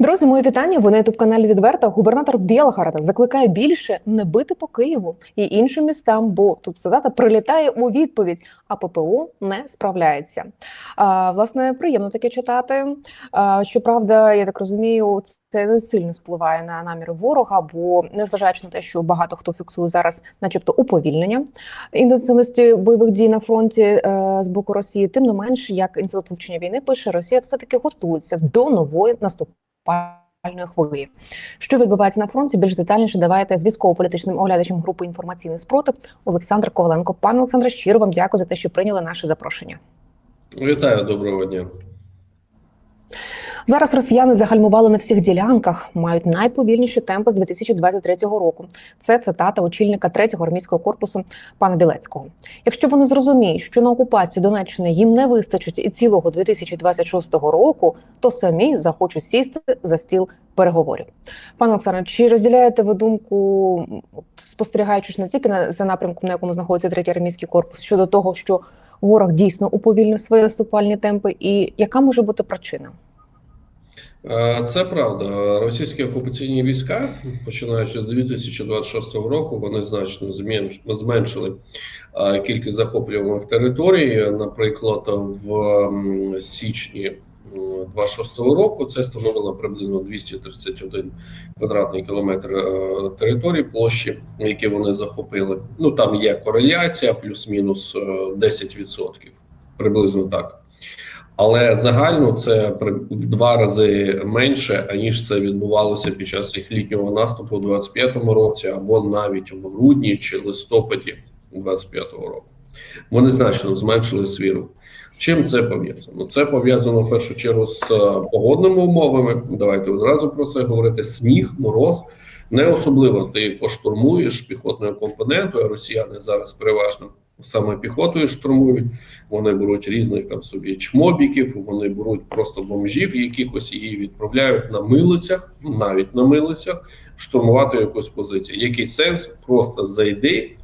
Друзі, моє вітання. Ви на ютуб каналі відверто. Губернатор Білгорода закликає більше не бити по Києву і іншим містам, бо тут цитата прилітає у відповідь, а ППО не справляється. А, власне, приємно таке читати. А, щоправда, я так розумію, це не сильно впливає на наміри ворога, бо незважаючи на те, що багато хто фіксує зараз, начебто, уповільнення інтенсивності бойових дій на фронті е, з боку Росії, тим не менш, як інститут вивчення війни пише, Росія все таки готується до нової наступної хвилі. Що відбувається на фронті? Більш детальніше давайте з військово-політичним оглядачем групи інформаційний спротив Олександр Коваленко. Пане Олександре, щиро вам дякую за те, що прийняли наше запрошення. Вітаю, доброго дня. Зараз росіяни загальмували на всіх ділянках, мають найповільніші темпи з 2023 року. Це цитата очільника 3-го армійського корпусу пана Білецького. Якщо вони зрозуміють, що на окупацію Донеччини їм не вистачить і цілого 2026 року, то самі захочуть сісти за стіл переговорів. Пане Олександре, чи розділяєте ви думку, от, спостерігаючи не тільки на за напрямком, на якому знаходиться третій армійський корпус, щодо того, що ворог дійсно уповільнив свої наступальні темпи, і яка може бути причина? Е, Це правда. Російські окупаційні війська, починаючи з 2026 року, вони значно зменш- зменшили е, кількість захоплюваних територій. Наприклад, в січні 26 року це становило приблизно 231 квадратний кілометр е, території площі, які вони захопили. Ну там є кореляція, плюс-мінус е, 10%, приблизно так. Але загально це в два рази менше, аніж це відбувалося під час їх літнього наступу у 25-му році, або навіть в грудні чи листопаді 25-го року. Вони значно зменшили свій рух. Чим це пов'язано? Це пов'язано в першу чергу з е, погодними умовами. Давайте одразу про це говорити: сніг, мороз. Не особливо ти поштурмуєш піхотною компонентою. Росіяни зараз переважно саме піхотою штурмують. Вони беруть різних там собі чмобіків, вони беруть просто бомжів якихось і відправляють на милицях, навіть на милицях, штурмувати якусь позицію. Який сенс? Просто зайди,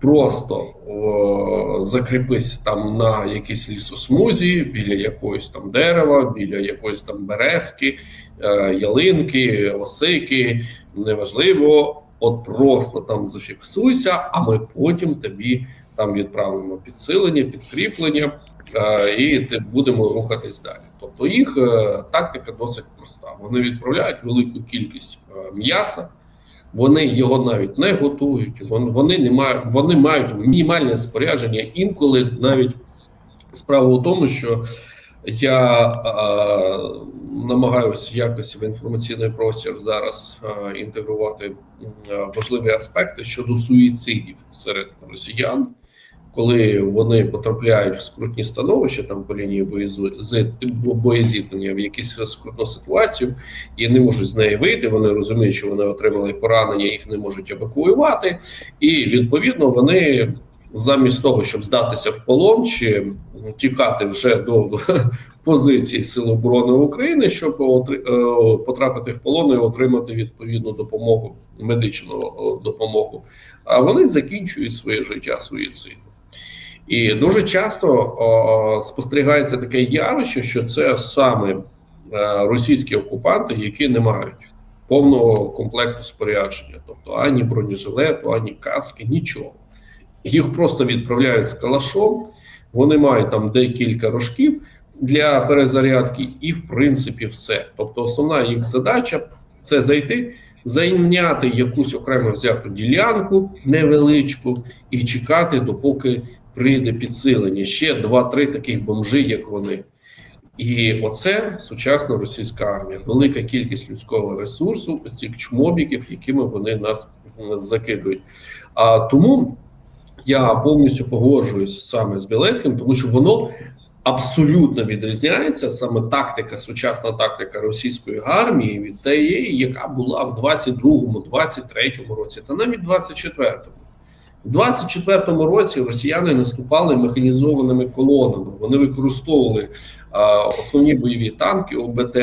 просто о, закріпись там на якійсь лісосмузі, біля якогось там дерева, біля якоїсь там березки, е, ялинки, осики, неважливо. От просто там зафіксуйся, а ми потім тобі там відправимо підсилення, підкріплення, е, і ти будемо рухатись далі. Тобто їх е, тактика досить проста. Вони відправляють велику кількість е, м'яса, вони його навіть не готують. Вони, вони не мають, вони мають мінімальне спорядження. Інколи навіть справа у тому, що я е, намагаюся якось в інформаційний простір зараз е, інтегрувати е, важливі аспекти щодо суїцидів серед росіян, коли вони потрапляють в скрутні становища там по лінії боєзіткнення в якусь скрутну ситуацію і не можуть з неї вийти. Вони розуміють, що вони отримали поранення, їх не можуть евакуювати, і відповідно вони замість того, щоб здатися в полон чи тікати вже до позицій Сил оборони України, щоб е, потрапити в полон і отримати відповідну допомогу, медичну е, допомогу. А вони закінчують своє життя суїцидом. І дуже часто спостерігається таке явище, що це саме е, російські окупанти, які не мають повного комплекту спорядження, тобто ані бронежилету, ані каски, нічого. Їх просто відправляють з калашом. Вони мають там декілька рожків для перезарядки, і в принципі все. Тобто, основна їх задача це зайти, зайняти якусь окремо взяту ділянку невеличку і чекати, допоки прийде підсилення. Ще два-три таких бомжи, як вони. І оце сучасна російська армія, велика кількість людського ресурсу, цих чмобіків, якими вони нас закидують. А тому я повністю погоджуюсь саме з Білецьким, тому що воно абсолютно відрізняється саме тактика, сучасна тактика російської армії від тієї, яка була в 22-му, 23-му році, та навіть 24-му. У 24-му році росіяни наступали механізованими колонами. Вони використовували а, основні бойові танки ОБТ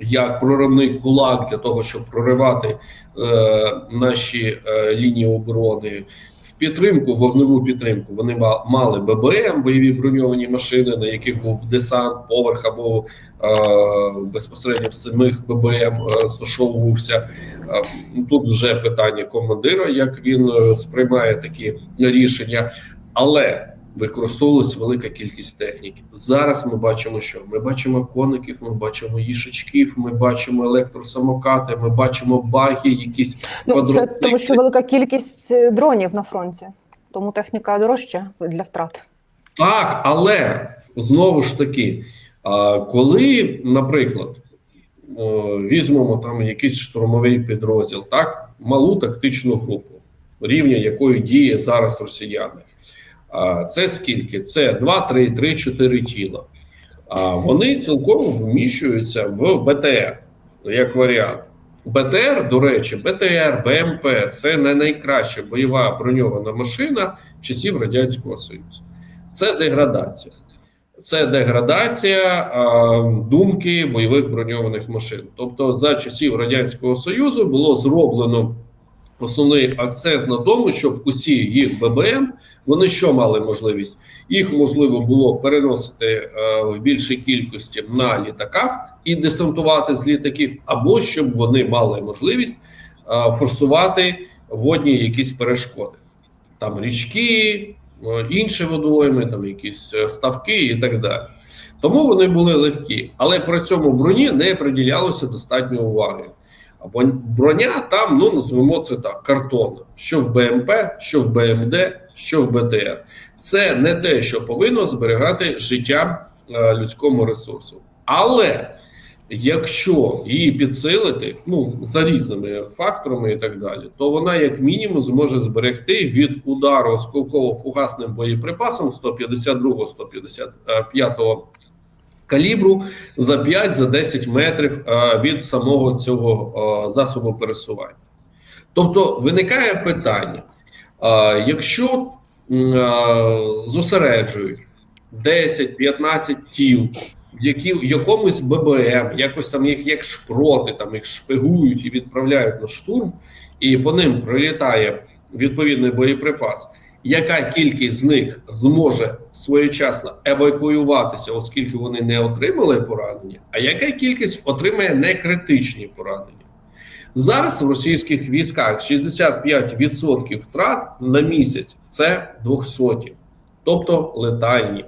як проривний кулак для того, щоб проривати е, наші е, лінії оборони підтримку, вогневу підтримку. Вони ма- мали ББМ, бойові броньовані машини, на яких був десант, поверх або е, безпосередньо в самих ББМ е, розташовувався. Е, Тут вже питання командира, як він е, сприймає такі рішення, але використовувалась велика кількість техніки. Зараз ми бачимо, що ми бачимо коників, ми бачимо їшачків, ми бачимо електросамокати, ми бачимо баги, якісь Ну, це тому, що велика кількість е, дронів на фронті, тому техніка дорожча для втрат. Так, але знову ж таки, коли, наприклад, візьмемо там якийсь штурмовий підрозділ, так, малу тактичну групу, рівня якої діє зараз росіяни. Це скільки? Це 2, 3, 3, 4 тіла. Вони цілком вміщуються в БТР як варіант. БТР, до речі, БТР, БМП це не найкраща бойова броньована машина часів Радянського Союзу. Це деградація. Це деградація а, думки бойових броньованих машин. Тобто, за часів Радянського Союзу було зроблено основний акцент на тому, щоб усі їх ББМ вони що мали можливість? Їх можливо було переносити е, в більшій кількості на літаках і десантувати з літаків, або щоб вони мали можливість е, форсувати водні якісь перешкоди, там річки, е, інші водойми, там якісь ставки і так далі. Тому вони були легкі, але при цьому броні не приділялося достатньо уваги. Броня там, ну назвемо це так, картонна, що в БМП, що в БМД, що в БТР. Це не те, що повинно зберігати життя е, людському ресурсу. Але якщо її підсилити, ну за різними факторами і так далі, то вона як мінімум зможе зберегти від удару осколково-фугасним боєприпасом 152-155 калібру за 5-10 метрів е, від самого цього е, засобу пересування. Тобто виникає питання: е, якщо зосереджують 10-15 тіл, які в якомусь ББМ, якось там їх як шпроти, там їх шпигують і відправляють на штурм, і по ним прилітає відповідний боєприпас. Яка кількість з них зможе своєчасно евакуюватися, оскільки вони не отримали поранення, а яка кількість отримає некритичні поранення? Зараз в російських військах 65% втрат на місяць це 200, тобто летальні.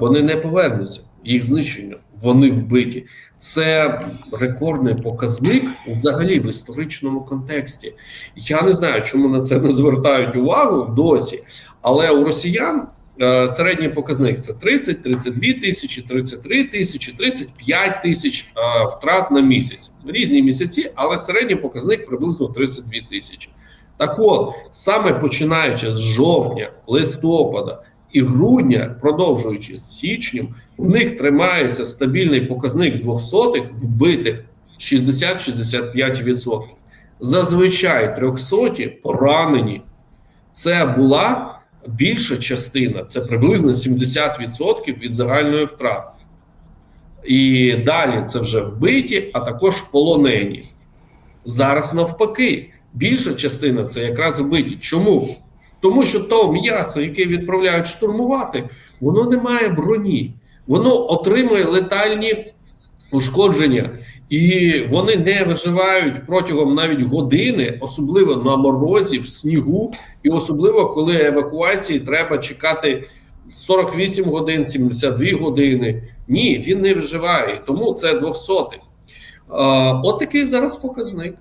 Вони не повернуться, їх знищення, вони вбиті. Це рекордний показник взагалі в історичному контексті. Я не знаю, чому на це не звертають увагу досі, але у росіян е, середній показник це 30, 32 тисячі, 33 тисячі, 35 тисяч е, втрат на місяць. Різні місяці, але середній показник приблизно 32 тисячі. Так от, саме починаючи з жовтня, листопада і грудня, продовжуючи з січнем, в них тримається стабільний показник 200 вбитих 60-65%. Зазвичай 300 поранені. Це була більша частина, це приблизно 70% від загальної втрати. І далі це вже вбиті, а також полонені. Зараз навпаки, більша частина це якраз вбиті. Чому? Тому що то м'ясо, яке відправляють штурмувати, воно не має броні, воно отримує летальні ушкодження, і вони не виживають протягом навіть години, особливо на морозі, в снігу, і особливо коли евакуації треба чекати 48 годин, 72 години. Ні, він не виживає, тому це 200. От такий зараз показник.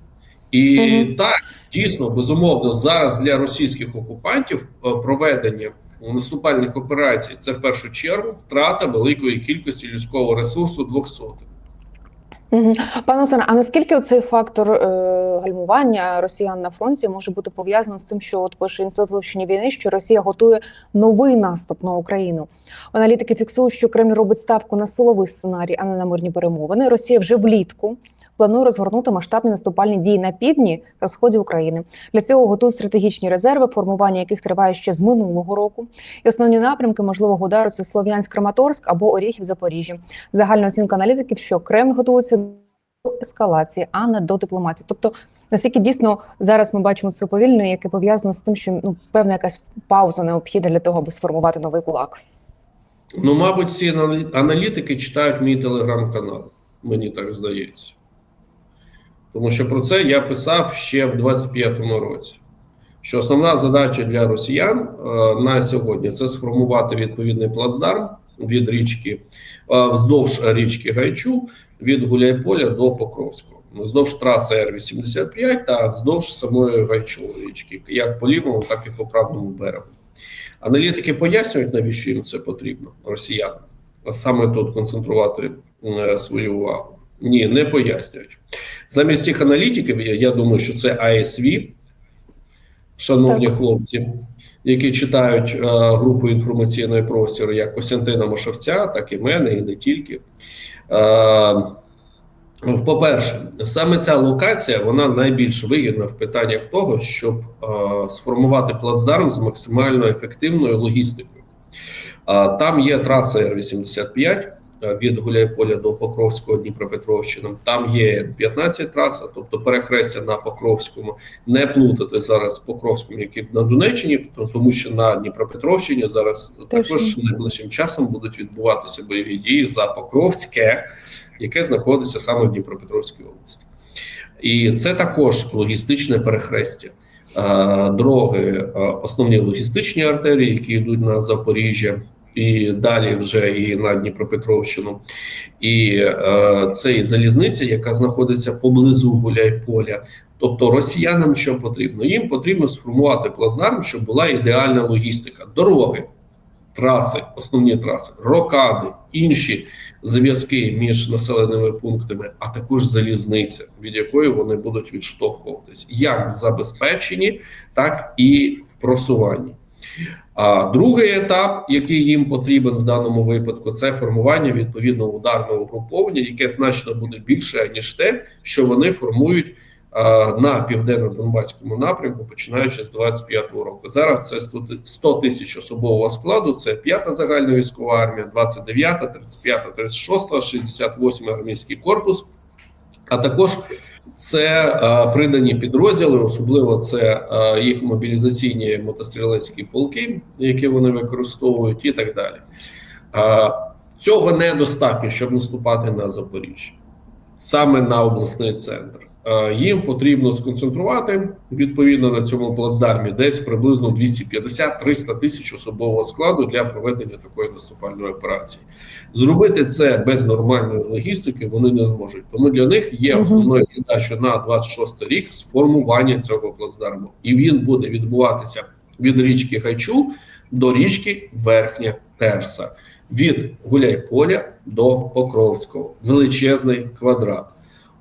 І Мгм. так, дійсно, безумовно, зараз для російських окупантів е, проведення наступальних операцій це в першу чергу втрата великої кількості людського ресурсу 200. Мгм. Пане Олександре, а наскільки цей фактор е, гальмування росіян на фронті може бути пов'язаним з тим, що от пише інститут вивчення війни, що Росія готує новий наступ на Україну? Аналітики фіксують, що Кремль робить ставку на силовий сценарій, а не на мирні перемовини. Росія вже влітку планує розгорнути масштабні наступальні дії на півдні та сході України. Для цього готують стратегічні резерви, формування яких триває ще з минулого року. І основні напрямки можливого удару це Слов'янськ, Краматорськ або Оріхів, Запоріжжя. Загальна оцінка аналітиків, що Кремль готується до ескалації, а не до дипломатії. Тобто, наскільки дійсно зараз ми бачимо це уповільнення, яке пов'язано з тим, що ну певна якась пауза необхідна для того, аби сформувати новий кулак. Ну, мабуть, ці аналі- аналітики читають мій телеграм-канал, мені так здається. Тому що про це я писав ще в 25-му році. Що основна задача для росіян е, на сьогодні це сформувати відповідний плацдарм від річки е, вздовж річки Гайчу від Гуляйполя до Покровського, вздовж траси Р-85 та вздовж самої Гайчової річки, як по лівому, так і по правому берегу. Аналітики пояснюють, навіщо їм це потрібно, росіянам, саме тут концентрувати е, свою увагу. Ні, не пояснюють. Замість цих аналітиків, я, я думаю, що це АСВ, шановні Так. хлопці, які читають е, групу інформаційної простору як Костянтина Мошовця, так і мене, і не тільки. Е, по-перше, саме ця локація вона найбільш вигідна в питаннях того, щоб е, сформувати плацдарм з максимально ефективною логістикою. Е, там є траса Р-85 е, від Гуляйполя до Покровського Дніпропетровщини. Там є 15 траса, тобто перехрестя на Покровському. Не плутати зараз з Покровським, який на Донеччині, тому що на Дніпропетровщині зараз Точно. також найближчим часом будуть відбуватися бойові дії за Покровське, яке знаходиться саме в Дніпропетровській області. І це також логістичне перехрестя. Е, Дороги, е, основні логістичні артерії, які йдуть на Запоріжжя, і далі вже і на Дніпропетровщину. І е, це залізниця, яка знаходиться поблизу Гуляйполя. Тобто росіянам що потрібно? Їм потрібно сформувати плацдарм, щоб була ідеальна логістика. Дороги, траси, основні траси, рокади, інші зв'язки між населеними пунктами, а також залізниця, від якої вони будуть відштовхуватись, як в забезпеченні, так і в просуванні. А другий етап, який їм потрібен в даному випадку, це формування відповідного ударного угруповання, яке значно буде більше ніж те, що вони формують на південно-донбаському напрямку, починаючи з 25-го року. Зараз це 100 100 тисяч особового складу. Це 5-та загальна військова армія, 29-та, 35-та, 36-та, 68-й армійський корпус, а також це е, придані підрозділи, особливо це е, їх мобілізаційні мотострілецькі полки, які вони використовують, і так далі. Е, цього недостатньо, щоб наступати на Запоріжжя, саме на обласний центр. Е, їм потрібно сконцентрувати відповідно на цьому плацдармі десь приблизно 250-300 тисяч особового складу для проведення такої наступальної операції. Зробити це без нормальної логістики вони не зможуть. Тому для них є основною задачою на 26 рік сформування цього плацдарму, і він буде відбуватися від річки Гайчу до річки Верхня Терса, від Гуляйполя до Покровського. Величезний квадрат.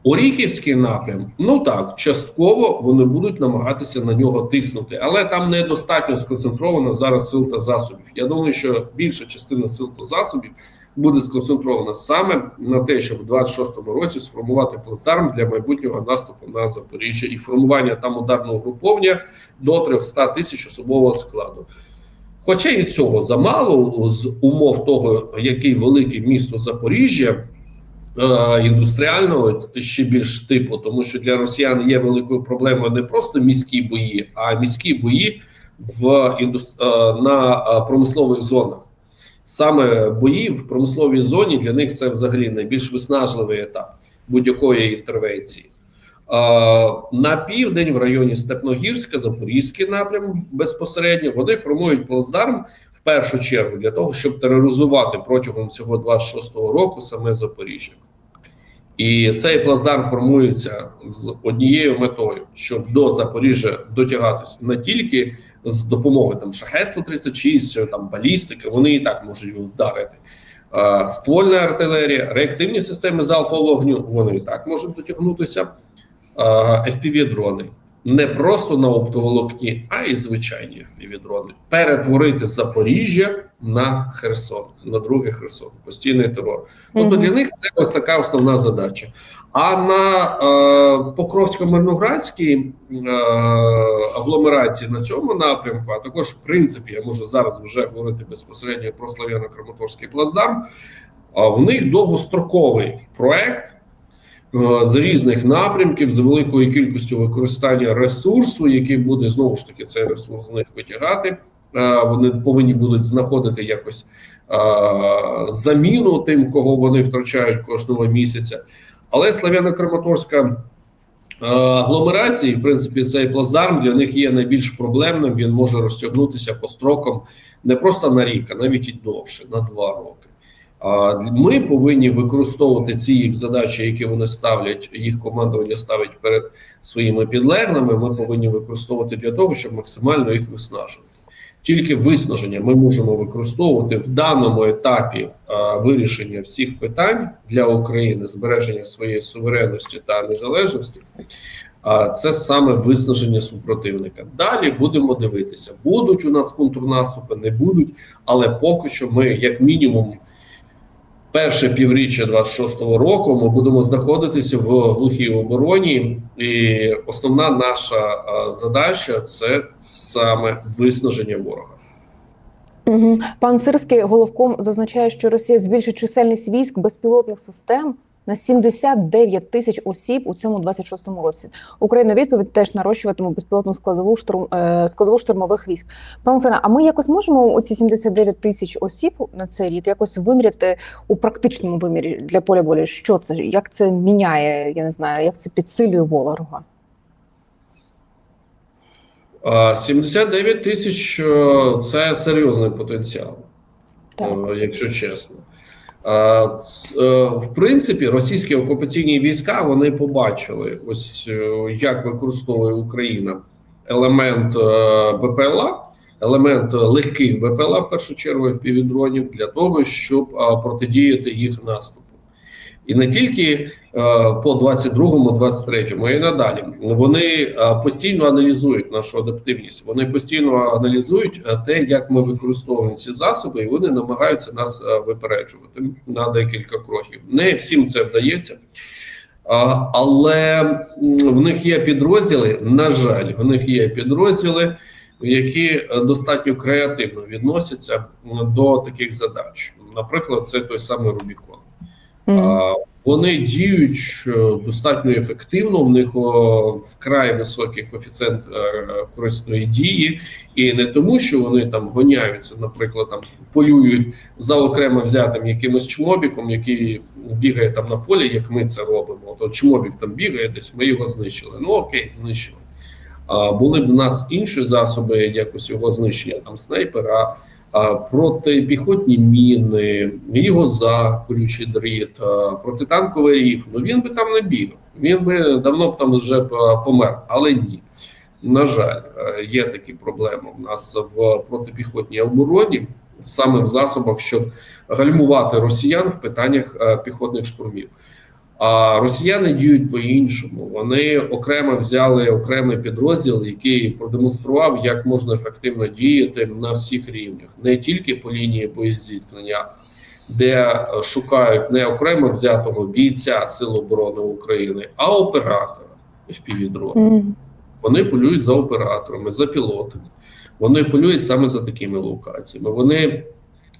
Оріхівський напрям, ну так, частково вони будуть намагатися на нього тиснути, але там недостатньо сконцентровано зараз сил та засобів. Я думаю, що більша частина сил та засобів буде сконцентрована саме на те, щоб в 26-му році сформувати плацдарм для майбутнього наступу на Запоріжжя і формування там ударного груповання до 300 тисяч особового складу. Хоча і цього замало з умов того, який велике місто Запоріжжя. Е, Індустріального ще більш типу, тому що для росіян є великою проблемою не просто міські бої, а міські бої в е, на е, промислових зонах. Саме бої в промисловій зоні для них це взагалі найбільш виснажливий етап будь-якої інтервенції. На південь, в районі Степногірська, Запорізький напрям безпосередньо вони формують плацдарм в першу чергу для того, щоб тероризувати протягом всього 26-го року саме Запоріжжя. І цей плацдарм формується з однією метою, щоб до Запоріжжя дотягатися не тільки з допомогою там шахет 136 там балістики, вони і так можуть вдарити. А, Ствольна артилерія, реактивні системи залпового вогню, вони і так можуть дотягнутися. FPV-дрони не просто на оптоволокні, а й звичайні FPV-дрони. Перетворити Запоріжжя на Херсон, на другий Херсон, постійний терор. Тобто Мгм. для них це ось така основна задача. А на е, Покровсько-Мирноградській е, агломерації на цьому напрямку, а також в принципі, я можу зараз вже говорити безпосередньо про Слав'яно-Краматорський плацдарм. А в них довгостроковий проект, е, з різних напрямків, з великою кількістю використання ресурсу, який буде знову ж таки цей ресурс з них витягати. Е, Вони повинні будуть знаходити якось е, заміну тим, кого вони втрачають кожного місяця. Але Славяно-Краматорська е, агломерація, в принципі, цей плацдарм для них є найбільш проблемним. Він може розтягнутися по строкам не просто на рік, а навіть і довше, на два роки. Ми повинні використовувати ці їх задачі, які вони ставлять, їх командування ставить перед своїми підлеглими. Ми повинні використовувати для того, щоб максимально їх виснажувати. Тільки виснаження ми можемо використовувати в даному етапі а, вирішення всіх питань для України, збереження своєї суверенності та незалежності. А це саме виснаження супротивника. Далі будемо дивитися, будуть у нас контрнаступи, не будуть, але поки що ми, як мінімум, перше півріччя 26-го року ми будемо знаходитися в глухій обороні, і основна наша задача це саме виснаження ворога. Пан Сирський головком зазначає, що Росія збільшить чисельність військ безпілотних систем на 79 тисяч осіб у цьому 26-му році. Україна відповідь теж нарощуватиме безпілотну складову штурм е, складову штурмових військ. Пане Олександре, а ми якось можемо оці 79 тисяч осіб на цей рік якось виміряти у практичному вимірі для поля болі? Що це? Як це міняє? Я не знаю, як це підсилює ворога? А 79 тисяч е, це серйозний потенціал, Так. е, якщо чесно. Е, В принципі, російські окупаційні війська вони побачили, ось е, як використовує Україна елемент е, БПЛА, елемент легких БПЛА, в першу чергу впівдронів, для того, щоб протидіяти їх наступу. І не тільки е, по 22-му, 23-му, а й надалі. Вони е, постійно аналізують нашу адаптивність. Вони постійно аналізують е, те, як ми використовуємо ці засоби, і вони намагаються нас випереджувати на декілька кроків. Не всім це вдається. Але в них є підрозділи. На жаль, в них є підрозділи, які достатньо креативно відносяться до таких задач. Наприклад, це той самий Рубікон. Вони діють е, достатньо ефективно. В них вкрай високий коефіцієнт е, корисної дії, і не тому, що вони там гоняються, наприклад, там полюють за окремо взятим якимось чмобіком, який бігає там на полі, як ми це робимо. То чмобік там бігає десь, ми його знищили. Ну окей, знищили. А були б у нас інші засоби якось його знищення, там снайпера, протипіхотні міни, його за колючий дріт, протитанковий рів. Ну він би там не бігав. Він би давно б там вже помер, але ні. На жаль, є такі проблеми у нас в протипіхотній обороні, саме в засобах, щоб гальмувати росіян в питаннях піхотних штурмів. А росіяни діють по-іншому. Вони окремо взяли окремий підрозділ, який продемонстрував, як можна ефективно діяти на всіх рівнях, не тільки по лінії боєзіткнення, де шукають не окремо взятого бійця Сил оборони України, а оператора FPV-дрона. Вони полюють за операторами, за пілотами. Вони полюють саме за такими локаціями. Вони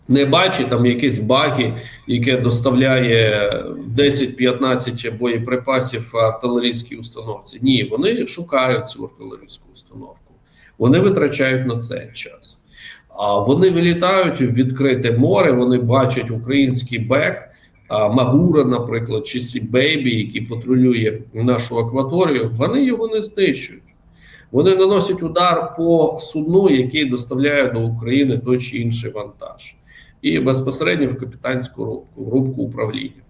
не бачать там якісь баги, яке доставляє 10-15 боєприпасів артилерійській установці. Ні, вони шукають цю артилерійську установку. Вони витрачають на це час. А вони вилітають в відкрите море, вони бачать український бек. Магура, наприклад, чи Сібейбі, який патрулює нашу акваторію, вони його не знищують. Вони наносять удар по судну, який доставляє до України той чи інший вантаж, і безпосередньо в капітанську рубку, управління.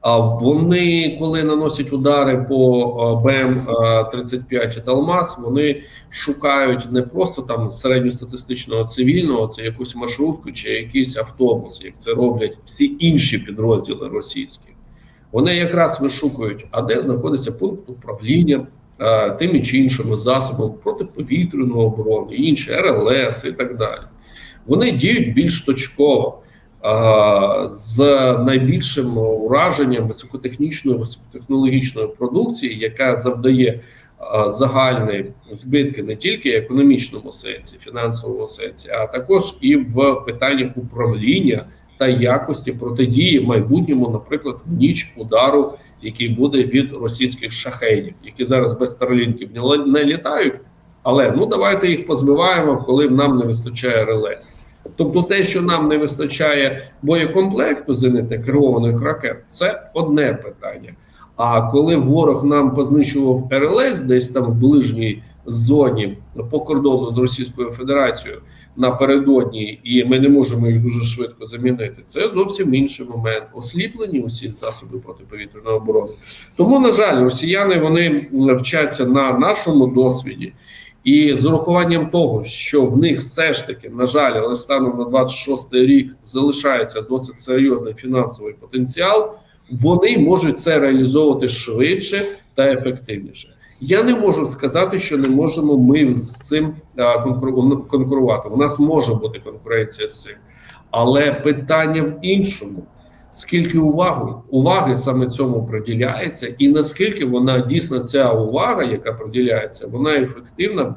А вони, коли наносять удари по БМ 35 Талмаз, вони шукають не просто там середньостатистичного цивільного, це якусь маршрутку чи якийсь автобус, як це роблять всі інші підрозділи російські. Вони якраз вишукують, а де знаходиться пункт управління е, тими чи іншими засобами протиповітряної оборони, інші РЛС і так далі. Вони діють більш точково з найбільшим ураженням високотехнічної, високотехнологічної продукції, яка завдає загальні збитки не тільки в економічному сенсі, фінансовому сенсі, а також і в питаннях управління та якості протидії майбутньому, наприклад, в ніч удару який буде від російських шахедів, які зараз без старлінків не літають. Але ну давайте їх позбиваємо, коли нам не вистачає РЛС. Тобто, те, що нам не вистачає боєкомплекту зенитно керованих ракет, це одне питання. А коли ворог нам познищував РЛС десь там в ближній зоні по кордону з Російською Федерацією напередодні, і ми не можемо їх дуже швидко замінити, це зовсім інший момент. Осліплені усі засоби протиповітряної оборони. Тому, на жаль, росіяни вони вчаться на нашому досвіді. І з урахуванням того, що в них все ж таки, на жаль, але станом на 26 рік залишається досить серйозний фінансовий потенціал, вони можуть це реалізовувати швидше та ефективніше. Я не можу сказати, що не можемо ми з цим конкурувати. У нас може бути конкуренція з цим, але питання в іншому: скільки уваги уваги саме цьому приділяється, і наскільки вона дійсно ця увага, яка приділяється, вона ефективна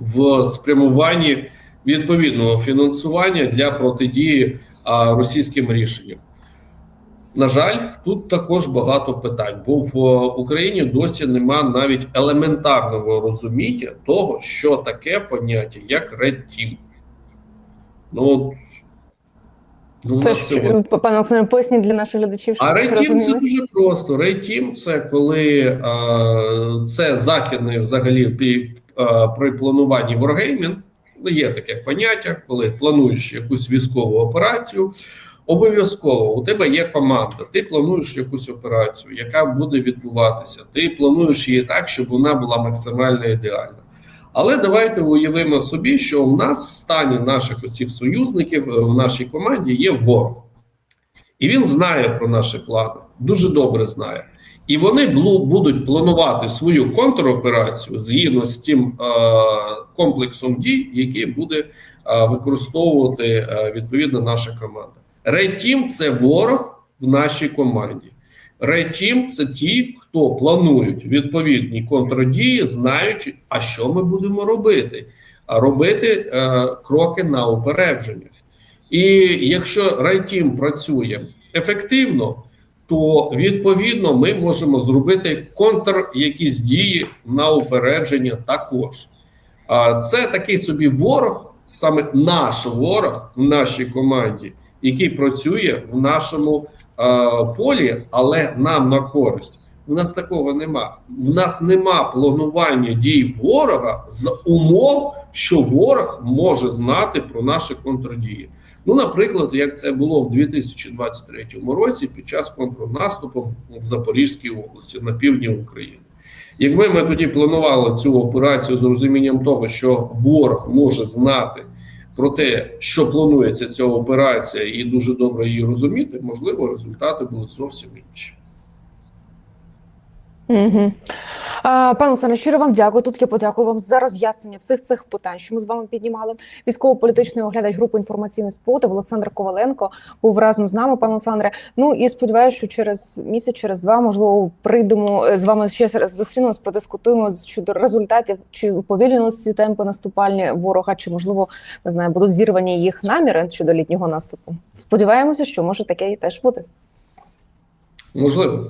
в спрямуванні відповідного фінансування для протидії а, російським рішенням. На жаль, тут також багато питань, бо в е, Україні досі нема навіть елементарного розуміння того, що таке поняття як Red Team. Ну, у Це ж сьогодні- пане Олександре, поясніть для наших глядачів, щоб а рейтім це дуже просто. Рейтім це коли е, це західний взагалі при, е, при плануванні Wargaming. Ну, є таке поняття, коли плануєш якусь військову операцію. Обов'язково у тебе є команда. Ти плануєш якусь операцію, яка буде відбуватися. Ти плануєш її так, щоб вона була максимально ідеальна. Але давайте уявимо собі, що в нас в стані наших оцих союзників е, в нашій команді є ворог. І він знає про наші плани, дуже добре знає. І вони будуть планувати свою контроперацію згідно з тим е, комплексом дій, який буде е, використовувати е, відповідно наша команда. Рейтім це ворог в нашій команді. Рейтім це ті, хто планують відповідні контрдії, знаючи, а що ми будемо робити, а робити е, кроки на упередження. І якщо Райтім працює ефективно, то відповідно ми можемо зробити контр якісь дії на упередження також. А це такий собі ворог, саме наш ворог в нашій команді, який працює в нашому полі, але нам на користь. У нас такого нема. В нас нема планування дій ворога з умов, що ворог може знати про наші контрдії. Ну, наприклад, як це було в 2023 році під час контрнаступу в Запорізькій області на півдні України. Якби ми тоді планували цю операцію з розумінням того, що ворог може знати про те, що планується ця операція, і дуже добре її розуміти, можливо, результати були зовсім інші. Угу. Пане Олександре, щиро вам дякую. Тут я подякую вам за роз'яснення всіх цих питань, що ми з вами піднімали. Військово-політичний оглядач групи інформаційний спротив Олександр Коваленко був разом з нами, пане Олександре. Ну і сподіваюся, що через місяць, через два, можливо, прийдемо е, з вами ще раз зустрінемось, продискутуємо щодо результатів, чи уповільнились ці темпи наступальні ворога, чи можливо не знаю, будуть зірвані їх наміри щодо літнього наступу. Сподіваємося, що може таке і теж бути. Можливо.